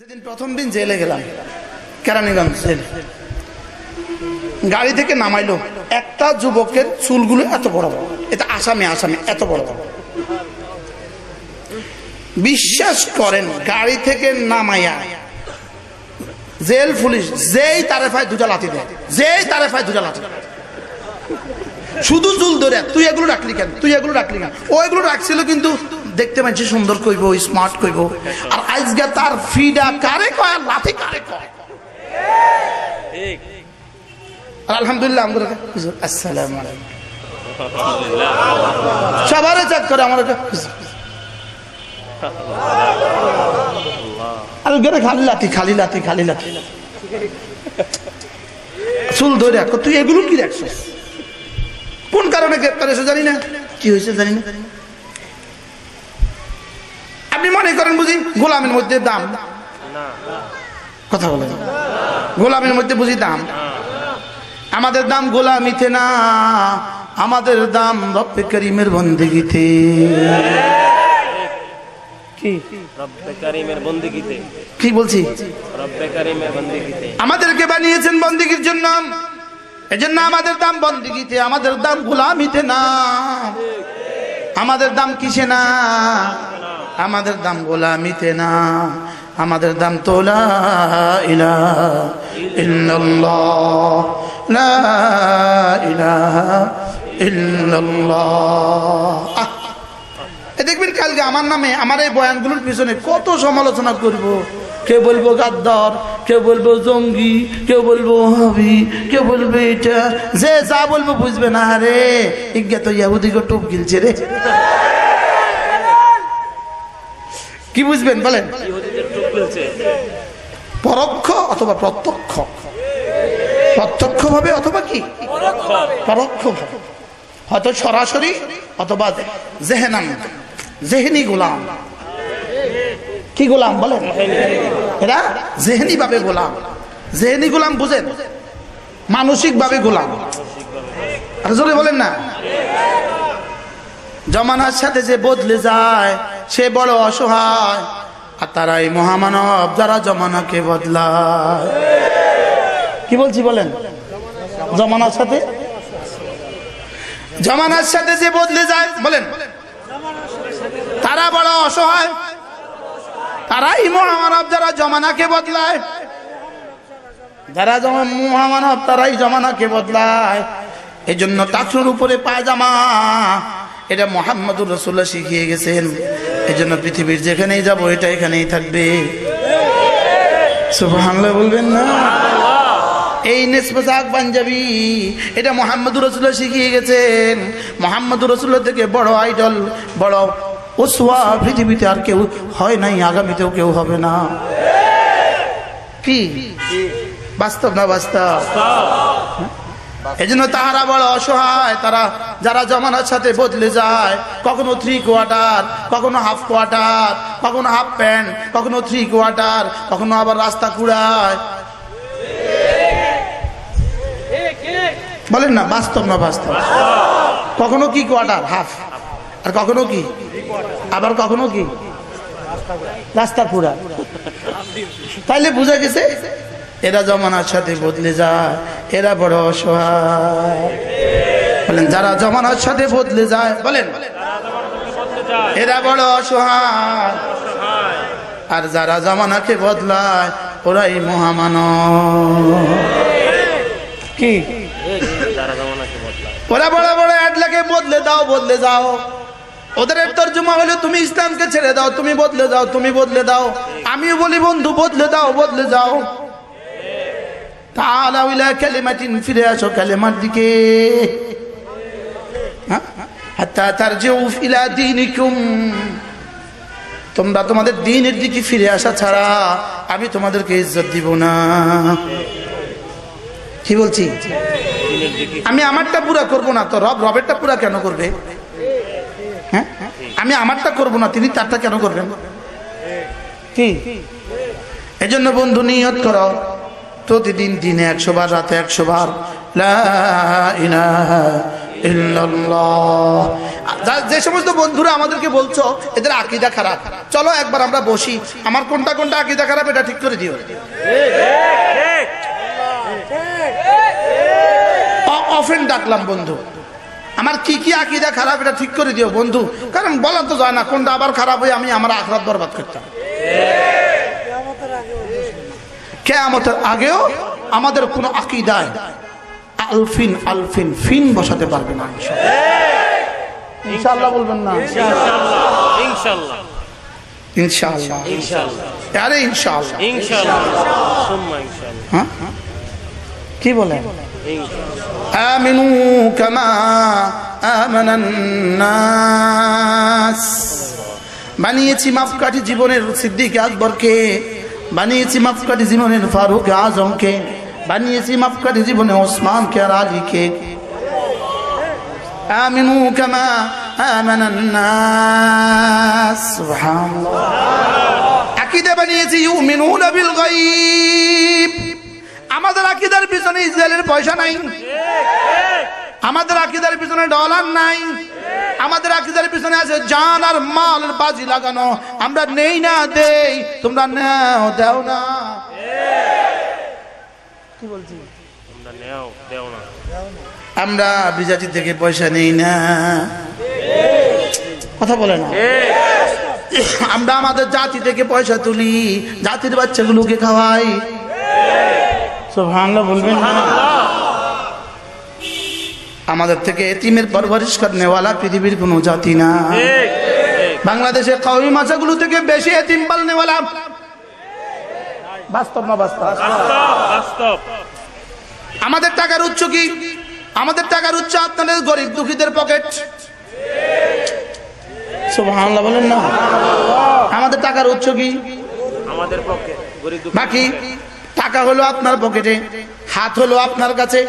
যেদিন প্রথম দিন জেলে গেলাম, কেরানীগঞ্জ জেলে। গাড়ি থেকে নামাইলো, একটা যুবকের চুলগুলো এত বড় বড়। এটা আসামে আসামে, এত বড় বড়। বিশ্বাস করেন, গাড়ি থেকে নামাইয়া জেল, পুলিশ যেই তারে পায় দুটা লাঠি দেয়, যেই তারে পায় দুটা লাঠি শুধু চুল ধরে, তুই এগুলো রাখলি কেন? তুই এগুলো রাখলি কেন? ও এগুলো রাখছিল কিন্তু দেখতে পাচ্ছি সুন্দর কইব স্মার্ট কইব। আর আজকে তার ফিডা কারে কয় লাথি কারে কয়? আলহামদুলিল্লাহ আমাদের আসসালামু আলাইকুম। চেক করে আমার এটা। আর গেলে খালি লাথি খালি লাথি খালি লাথি চুল ধরে তুই এগুলো কি রাখছিস কোন কারণে গ্রেপ্তার হয়েছে জানি না। কি হয়েছে জানি না। মনে করেন বুঝি? গোলামের মধ্যে দাম। কথা বলেন। গোলামের মধ্যে বুঝি দাম। আমাদের দাম গোলামিতে না আমাদের দাম রব্বে করিমের বন্দিগিতে। কি? বলছি? আমাদেরকে বানিয়েছেন বন্দিগির জন্য। এজন্য আমাদের দাম বন্দিগিতে আমাদের দাম গোলামিতে না। আমাদের দাম কিসে না? আমাদের দাম গোলামিতে না, আমাদের দাম এ দেখবেন কালকে আমার নামে, আমার এই বয়ানগুলোর পিছনে কত সমালোচনা করব। কেউ বলব গাদ্দার, কেউ বলব জঙ্গি, কেউ বলব হবি, কেউ বলবে এটা, যে যা বলব বুঝবে না রে ইজ্ঞা তো ইয়াহুদিকে টুপ গিলছে রে। কি বুঝবেন বলেন? পরোক্ষ অথবা প্রত্যক্ষ? প্রত্যক্ষ ভাবে অথবা কি? পরোক্ষ ভাবে হয়তো সরাসরি অথবা জেহেনান জেহেনি গোলাম। কি গোলাম বলেন? এরা জেহেনি ভাবে গোলাম। জেহেনি গোলাম বুঝেন? মানসিক ভাবে গোলাম। আর জোরে বলেন না। জমানার সাথে যে বদলে যায় সে বড় অসহায়। আর তারা এই মহামানব, যারা জমানাকে বদলায়। কি বলছি বলেন? জমানার সাথে? জমানার সাথে যে বদলে যায়, বলেন। তারা বড় অসহায়। তারাই মহামানব, যারা জমানাকে বদলায়। যারা যেমন মহামানব, তারাই জমানাকে বদলায়। এই জন্য টাকসুর উপরে পায়জামা। এটা মোহাম্মদুর রসুল্লাহ শিখিয়ে গেছেন। এই জন্য পৃথিবীর যেখানেই যাব, এটা এখানেই থাকবে। সুবহানাল্লাহ বলবেন না? এই নেসপোশাক পাঞ্জাবি, এটা মোহাম্মদুর রসুল্লাহ শিখিয়ে গেছেন। মোহাম্মদুর রসুল্লাহ থেকে বড় আইডল বড় ওসোয়া পৃথিবীতে আর কেউ হয় নাই, আগামীতেও কেউ হবে না। কি? বাস্তব না বাস্তব? এই জন্য তাহারা বড় অসহায়। তারা, যারা জমানার সাথে বদলে যায়, কখনো থ্রি কোয়ার্টার কখনো হাফ কোয়ার্টার কখনো হাফ প্যান্ট কখনো থ্রি কোয়ার্টার কখনো আবার রাস্তা কুড়ায়। বলেন না, বাস্তব না বাস্তব? কখনো কি কোয়ার্টার হাফ আর কখনো কি? আবার কখনো কি? রাস্তা পুরা তাইলে বুঝা গেছে, এরা জমানার সাথে বদলে যায়। এরা বড় অসহায়। বলেন, যারা জমানার সাথে বদলে যায়, বলেন। এরা বড় অসহায়। আর যারা জমানাকে বদলায়, ওরাই মহামানব। কি? ওরা বড় বড় অ্যাডলাকে বদলে দাও, বদলে যাও। ওদের তর্জমা হলো, তুমি ইসলামকে ছেড়ে দাও, তুমি বদলে দাও তুমি বদলে দাও। আমিও বলি, বন্ধু, বদলে দাও, বদলে যাও। তাহলে ওইলা কালিমাটিন ফিরে আসো কালিমার দিকে। হ্যাঁ? হাত্তা তারজিউ ইলা দীনিকুম। তোমরা তোমাদের দিনের দিকে ফিরে আসা ছাড়া আমি তোমাদেরকে ইজ্জত দিব না। কি বলছি? আমি আমারটা পুরা করব না তো, রব রবেরটা পুরা কেন করবে? হ্যাঁ? আমি আমারটা করব না, তিনি তারটা কেন করবেন? কি? এজন্য বন্ধু নিয়ত করো। প্রতিদিন দিনে একশো বার, রাতে একশো বার। যে সমস্ত বন্ধুরা আমাদেরকে বলছো, এদের আকিদা খারাপ। চলো একবার আমরা বসি। আমার কোনটা কোনটা আকিদা খারাপ, এটা ঠিক করে দিও। অফেন ডাকলাম, বন্ধু। আমার কি কি আকিদা খারাপ, এটা ঠিক করে দিও, বন্ধু। কারণ বলা তো যায় না, কোনটা আবার খারাপ হয়ে আমি আমার আখরাত বরবাদ করতাম। কেয়ামতের আগেও আমাদের কোনো আকিদায় আলফিন আলফিন ফিন বসাতে পারবে না ইনশাআল্লাহ। বলবেন না? ইনশাল্লাহ ইনশাল্লাহ আরে ইনশাআল্লাহ। ইনশাল্লাহ হ্যাঁ? কি বলেন? ইনশাল্লাহ আমিনু কামা আমানান বানিয়েছি মাপকাঠি জীবনের সিদ্দিক আকবরকে। বানিয়েছি মাপকাঠি জীবনের ফারুক আজমকে, বানিয়েছি মাপকাঠি জীবনে ওসমানকে আর আলীকে। আমিনু কামা আমানান নাস সুবহানাল্লাহ। আকিদা বানিয়েছি ইউমিনুনা বিল গায়ব। আমাদের আকিদার পিছনে ইসরায়েলের পয়সা নাই। আমাদের আকিদার পিছনে ডলার নাই। আমাদের আকিদার পিছনে আছে জান আর মাল বাজি লাগানো। আমরা নেই না দেই তোমরা নাও দাও না। কি বলছি? তোমরা নেও দেও না। আমরা বিজাতি থেকে পয়সা নেই না। কথা বলে না। আমরা আমাদের জাতি থেকে পয়সা তুলি জাতির বাচ্চাগুলোকে খাওয়াই। সুবহানাল্লাহ বলবেন না। আমাদের থেকে এতিমের পরবরিশ নেওয়ালা পৃথিবীর কোনো জাতি না। বাংলাদেশের কাউরি মাছাগুলো থেকে বেশি এতিম পালনেওয়ালা বাস্তব না বাস্তব? আমাদের টাকার উচ্চ কি? আমাদের টাকার উচ্চ আপনাদের গরিব দুঃখীদের পকেট। সুবহানাল্লাহ বলেন না। আমাদের টাকার উচ্চ কি? আমাদের পক্ষে গরিব দুঃখী বাকি? টাকা হলো আপনার পকেটে, হাত হলো আপনার কাছে।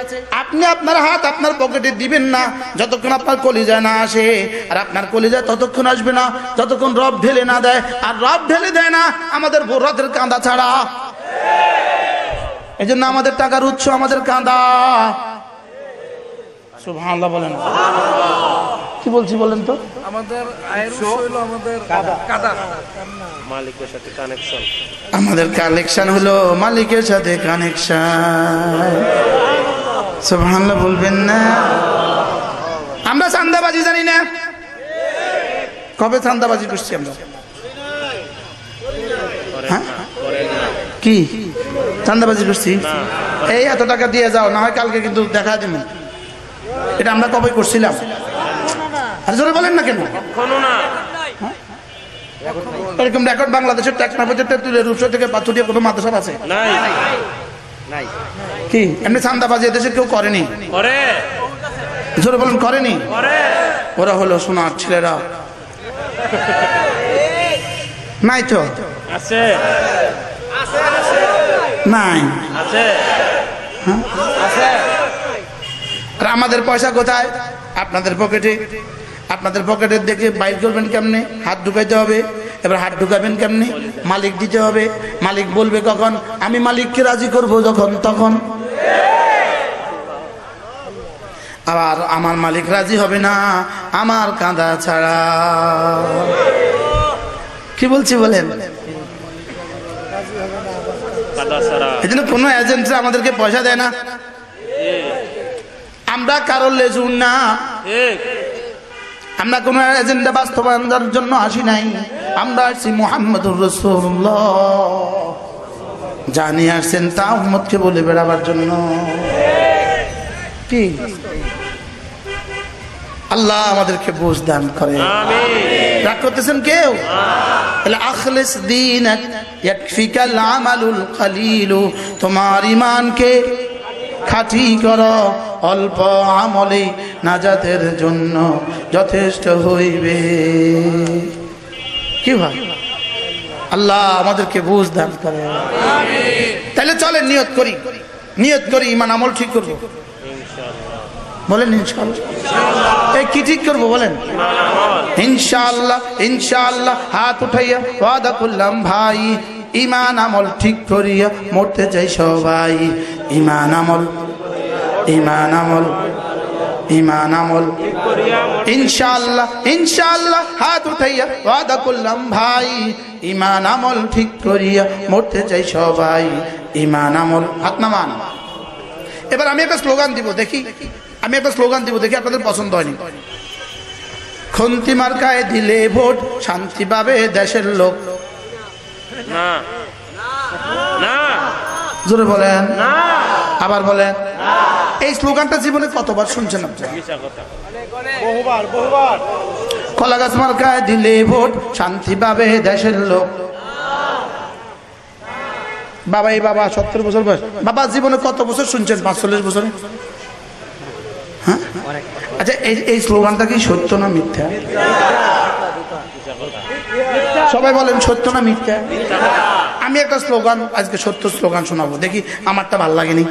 আপনি আপনার হাত আপনার পকেটে দিবেন না, যতক্ষণ আপনার কলিজা না আসে। আর আপনার কলিজা ততক্ষণ আসবে না, যতক্ষণ রব ঢেলে না দেয়। আর রব ঢেলে দেয় না, আমাদের রথের কাঁদা ছাড়া। এই জন্য আমাদের টাকার উৎস আমাদের কাঁদা। সুবহানাল্লাহ বলেন। কি বলছি বলেন তো? আমাদের আয়ের হলো আমাদের কাদা। মালিকের সাথে কানেকশন আমাদের কালেকশন হলো মালিকের সাথে কানেকশন সুবহানাল্লাহ বলবেন না। আমরা চান্দাবাজি জানি না। কবে চান্দাবাজি করছি আমরা? হ্যাঁ? কি? চান্দাবাজি করছি? এই এত টাকা দিয়ে যাও না হয় কালকে কিন্তু দেখা দিবেন। এটা আমরা কবে করছিলাম? আর জোরে বলেন না কেন? কোনো না। এরকম রেকর্ড বাংলাদেশের টেকনা প্রজেক্টের তুলে রূপসা থেকে পাথুরিয়া কোনো মাদ্রাসা আছে? নাই। নাই। কি? এমনি চান্দাবাজি এদেশের কেউ করেনি? করে। জোরে বলেন করেনি? করে। ওরা হলো সোনার ছেলেরা। নাই তো? আছে। নাই। আছে। আর আমাদের পয়সা কোথায়? আপনাদের পকেটে আপনাদের পকেটের দেখে বাইর করবেন কেমনে? হাত ঢুকাইতে হবে। এবার হাত ঢুকাবেন কেমনে? মালিক দিতে হবে। মালিক বলবে কখন? আমি মালিককে রাজি করব যখন তখন। আবার আমার মালিক রাজি হবে না আমার কাঁদা ছাড়া। কি বলছি বলেন? এই জন্য কোনো এজেন্টরা আমাদেরকে পয়সা দেয় না। আমরা কারোর লেজুন না। আমরা কোনো এজেন্ডা বাস্তবায়নের জন্য আসি নাই। আমরা আসছি মোহাম্মদুর রসুল্লাহ জানি আসছেন তা উম্মতকে বলে বেড়াবার জন্য। কি? আল্লাহ আমাদেরকে বুঝ দান করে। রাগ করতেছেন কেউ? তাহলে আখলিস দিন ইয়াকফিকাল আমালুল কালিলু তোমার ইমানকে খাঁটি কর অল্প আমলে নাজাতের জন্য যথেষ্ট হইবে। কি ভাই আল্লাহ আমাদেরকে বুঝ দান করে। তাহলে চলে নিয়ত করি। নিয়ত করি ইমান আমল ঠিক করব। বলেন ইনশাল্লাহ এই কি ঠিক করব বলেন? ইনশাআল্লাহ ইনশাআল্লাহ, হাত উঠাইয়া, ওয়াদা করলাম, ভাই ইমান আমল ঠিক করিয়া মরতে চাই সবাই। ইমান আমল ইমান আমল ইমান আমল। ইনশাআল্লাহ ইনশাআল্লাহ হাত উঠাইয়া ওয়াদা করলাম ভাই। ইমান আমল ঠিক করিয়া মরতে চাই সবাই। ইমান আমল হাত নামান। এবার আমি একটা স্লোগান দিব দেখি। আমি একটা স্লোগান দিব দেখি আপনাদের পছন্দ হয়নি। খন্তি মার্কায় দিলে ভোট শান্তি পাবে দেশের লোক। না। না। জোরে বলেন। না। আবার বলেন। এই স্লোগানটা জীবনে কতবার শুনছেন কথা কলা গাছ মার্কায় দিলে ভোট শান্তি পাবে দেশের লোক। বাবা এই বাবা সত্তর বছর বয়স। বাবা জীবনে কত বছর শুনছেন? পাঁচচল্লিশ বছর? হ্যাঁ? আচ্ছা এই এই স্লোগানটা কি সত্য না মিথ্যা? সবাই বলেন সত্য না মিথ্যা? আমি একটা স্লোগান আজকে সত্য স্লোগান শোনাবো। দেখি আমারটা ভালো লাগেনি।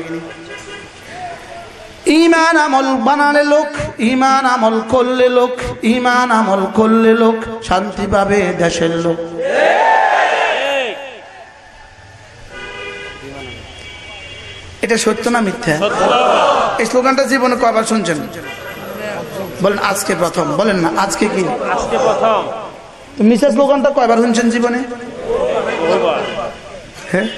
ইমান আমল বানালে লোক ইমান আমল করলে লোক ইমান আমল করলে লোক শান্তি পাবে দেশের লোক। এটা সত্য না মিথ্যা? এই স্লোগানটা জীবনে কয়বার শুনছেন? বলেন আজকে প্রথম। বলেন না আজকে কি? আজকে প্রথম। স্লোগানটা কয়বার শুনছেন জীবনে? হ্যাঁ?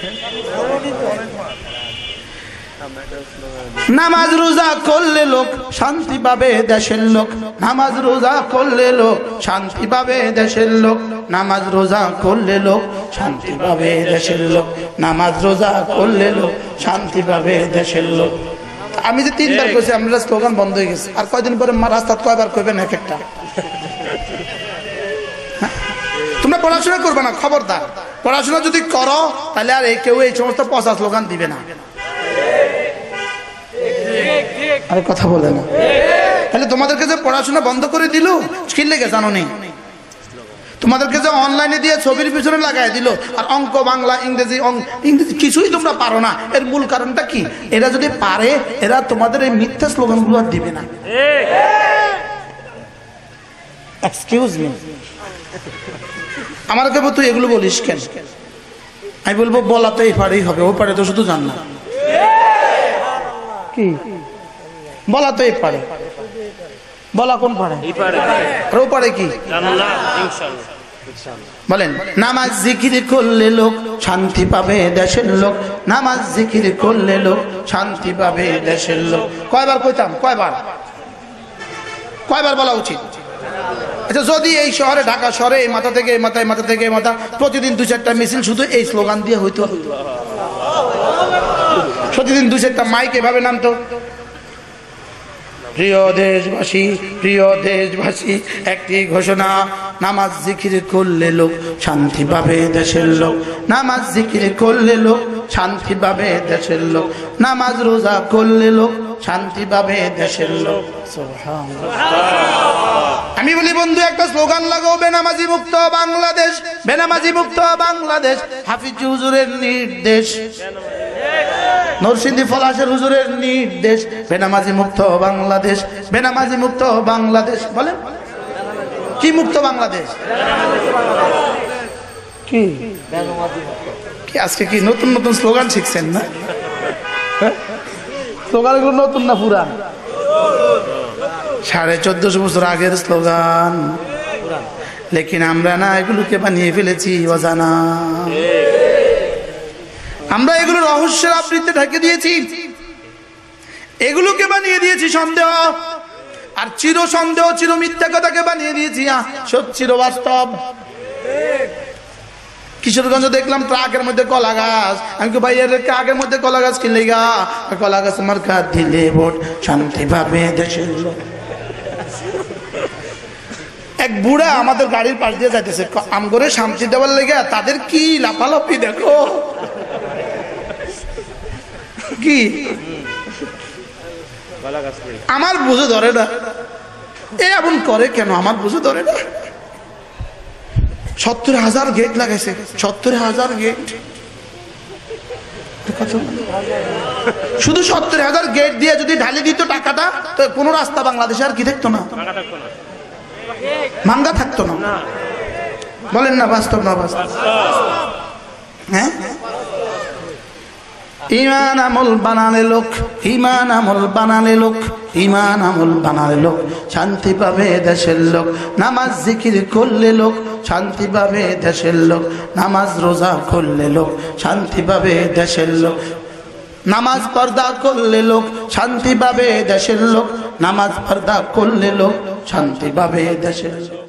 নামাজ রোজা করলে লোক শান্তি পাবে দেশের লোক। নামাজ রোজা করলে লোক শান্তি পাবে দেশের লোক। নামাজ রোজা করলে লোক শান্তি পাবে দেশের লোক। নামাজ রোজা করলে লোক শান্তি পাবে দেশের লোক। আমি যে তিনবার কইছি আমরা স্লোগান বন্ধ হয়ে গেছে। আর কয়দিন পরে মা রাস্তাত কয়বার কইবেন এক একটা? হ্যাঁ? তোমরা পড়াশোনা করবে না, খবরদার। পড়াশোনা যদি করো, তাহলে আর এই কেউ এই সমস্ত পচা স্লোগান দিবে না। আরে কথা বলে না। তাহলে তোমাদেরকে যে পড়াশোনা বন্ধ করে দিল কি লেগে জানো নেই তোমাদেরকে যে অনলাইনে দিয়ে ছবির পিছনে লাগাই দিল আর অঙ্ক বাংলা ইংরেজি ইংরেজি কিছুই তোমরা পারো না। এর মূল কারণটা কি? এরা যদি পারে এরা তোমাদের এই মিথ্যা স্লোগানগুলো আর দিবে না। এক্সকিউজ মি আমার কেবল তুই এগুলো বলিস কেন? আমি বলব বলা তো এই পারেই হবে ও পারে তো শুধু জান না। কি? বলা তো এই পারে। বলা কোন পারে? আর ও পারে কি? বলেন নামাজ জিকির করলে লোক শান্তি পাবে দেশের লোক। নামাজ জিকির করলে লোক শান্তি পাবে দেশের লোক। কয়বার কইতাম? কয়বার? কয়বার বলা উচিত? আচ্ছা যদি এই শহরে ঢাকা শহরে এই মাথা থেকে এই মাথা এই মাথা থেকে এই মাথা প্রতিদিন দু চারটা মিছিল শুধু এই স্লোগান দিয়ে হইতো? প্রতিদিন দু চারটা মাইক এভাবে নামতো? প্রিয় দেশবাসী প্রিয় দেশবাসী, একটি ঘোষণা, নামাজ জিকির করলে লোক শান্তি পাবে দেশের লোক। নামাজ জিকির করলে লোক শান্তি পাবে দেশের লোক। নামাজ রোজা করলে লোক শান্তি পাবে দেশের লোক। আমি বলি, বন্ধু, একটা স্লোগান লাগাও, বেনামাজি মুক্ত বাংলাদেশ, বেনামাজি মুক্ত বাংলাদেশ হাফিজ হুজুরের নির্দেশ। নরসিংদী ফলাশের হুজুরের নির্দেশ বেনামাজি মুক্ত বাংলাদেশ বেনামাজি মুক্ত বাংলাদেশ বলেন। কি মুক্ত বাংলাদেশ? কি? কি আজকে কি নতুন নতুন স্লোগান শিখছেন না? স্লোগানগুলো নতুন না পুরান? সাড়ে চোদ্দশো বছর আগের স্লোগান। লেকিন আমরা না এগুলোকে বানিয়ে ফেলেছি অজানা। আমরা এগুলো রহস্যের আবৃত্তি ঢেকে দিয়েছি। এগুলোকে বানিয়ে দিয়েছি সন্দেহ। আর চির সন্দেহ, চির মিথ্যা কথাকে বানিয়ে দিয়েছি। চির বাস্তব। কিশোরগঞ্জ দেখলাম ট্রাকের মধ্যে কলা গাছ। আমি কি ভাই এর ট্রাকের মধ্যে কলা গাছ কিনলে গা? কলা গাছ আমার কাজ দিলে ভোট শান্তি পাবে দেশের এক বুড়া আমাদের গাড়ির পাশ দিয়ে যাইতেছে। আম করে শান্তি দেওয়ার লেগে তাদের কি লাফালাফি দেখো? কি? আমার বুঝে ধরে না। এ এমন করে কেন? আমার বুঝে ধরে না। সত্তর হাজার গেট লাগাইছে। সত্তর হাজার গেট শুধু সত্তর হাজার গেট দিয়ে যদি ঢালি দিত টাকাটা, তো কোনো রাস্তা বাংলাদেশে আর কি দেখতো না? মাঙ্গা থাকতো না? বলেন না, বাস্তব না বাস্তব? হ্যাঁ? ইমান আমল বানালে লোক, ইমান আমল বানালে লোক, ইমান আমল বানালে লোক, শান্তি পাবে দেশের লোক, নামাজ জিকির করলে লোক, শান্তি পাবে দেশের লোক, নামাজ রোজা করলে লোক, শান্তি পাবে দেশের লোক, নামাজ পর্দা করলে লোক, শান্তি পাবে দেশের লোক, নামাজ পর্দা করলে লোক, শান্তি পাবে দেশের লোক।